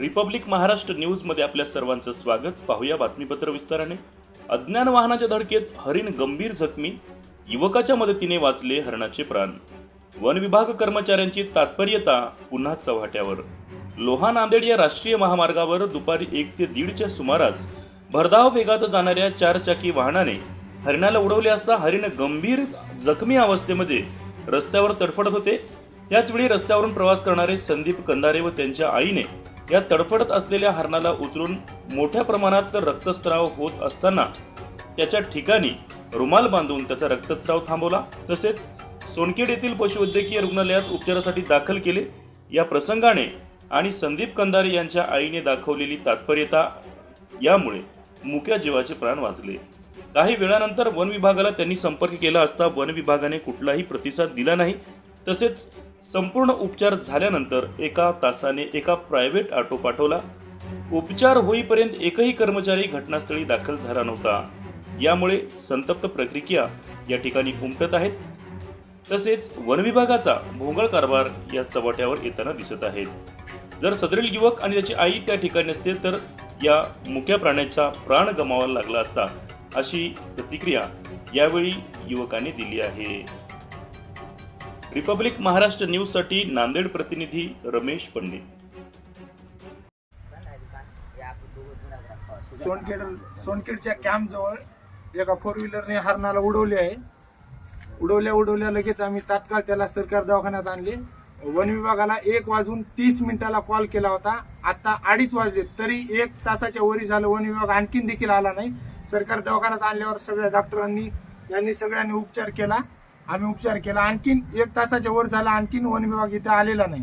Republic Maharashtra न्यूजमध्ये आपल्या सर्वांचं स्वागत. पाहूया बातमीपत्र विस्ताराने. अज्ञान वाहनाच्या धडकेत हरिण गंभीर जखमी. युवकाच्या मदतीने वाचले हरणाचे प्राण. वन विभाग कर्मचाऱ्यांची तात्पर्यता पुन्हा चव्हाट्यावर. लोहा नांदेड या राष्ट्रीय महामार्गावर दुपारी एक ते दीडच्या सुमारास भरधाव वेगात जाणाऱ्या चारचाकी वाहनाने हरिणाला उडवले असता हरिण गंभीर जखमी अवस्थेमध्ये रस्त्यावर तडफडत होते. त्याचवेळी रस्त्यावरून प्रवास करणारे संदीप कंदारे व त्यांच्या आईने या तडफडत असलेल्या हरणाला उचलून मोठ्या प्रमाणात रक्तस्राव होत असताना त्याच्या ठिकाणी रुमाल बांधून त्याचा रक्तस्राव थांबवला. तसेच सोनखेड येथील पशुवैद्यकीय रुग्णालयात उपचारासाठी दाखल केले. या प्रसंगाने आणि संदीप कंदारे यांच्या आईने दाखवलेली तात्पर्यता यामुळे मुक्या जीवाचे प्राण वाचले. काही वेळानंतर वन विभागाला त्यांनी संपर्क केला असता वन विभागाने कुठलाही प्रतिसाद दिला नाही. तसेच संपूर्ण उपचार झाल्यानंतर एका तासाने एका प्रायव्हेट ऑटो पाठवला. उपचार होईपर्यंत एकही कर्मचारी घटनास्थळी दाखल झाला नव्हता. यामुळे संतप्त प्रक्रिया या ठिकाणी उमटत आहेत. तसेच वन विभागाचा भोंगळ कारभार या चव्हाट्यावर येताना दिसत आहेत जर सदरील युवक आणि त्याची आई त्या ठिकाणी असते तर या मुक्या प्राण्याचा प्राण गमावायला लागला असता अशी प्रतिक्रिया यावेळी युवकांनी दिली आहे. रिपब्लिक महाराष्ट्र न्यूजसाठी नांदेड प्रतिनिधी रमेश पंडित. सोनखेड सोनखेडच्या कॅम्प जवळ एका फोर व्हीलरने हरणाला उडवले आहे. उडवल्या उडवल्या लगेच आम्ही तात्काळ त्याला सरकार दवाखान्यात आणले. वन विभागाला एक वाजून तीस मिनिटाला कॉल केला होता. आता अडीच वाजले तरी एक तासाच्या वरी झालं. वन विभाग आणखीन देखील आला नाही. सरकार दवाखान्यात आणल्यावर सगळ्या डॉक्टरांनी यांनी सगळ्यांनी उपचार केला. आम्ही उपचार केला. आणखीन एक तासाच्या वर झाला. आणखीन वन विभाग इथे आलेला नाही.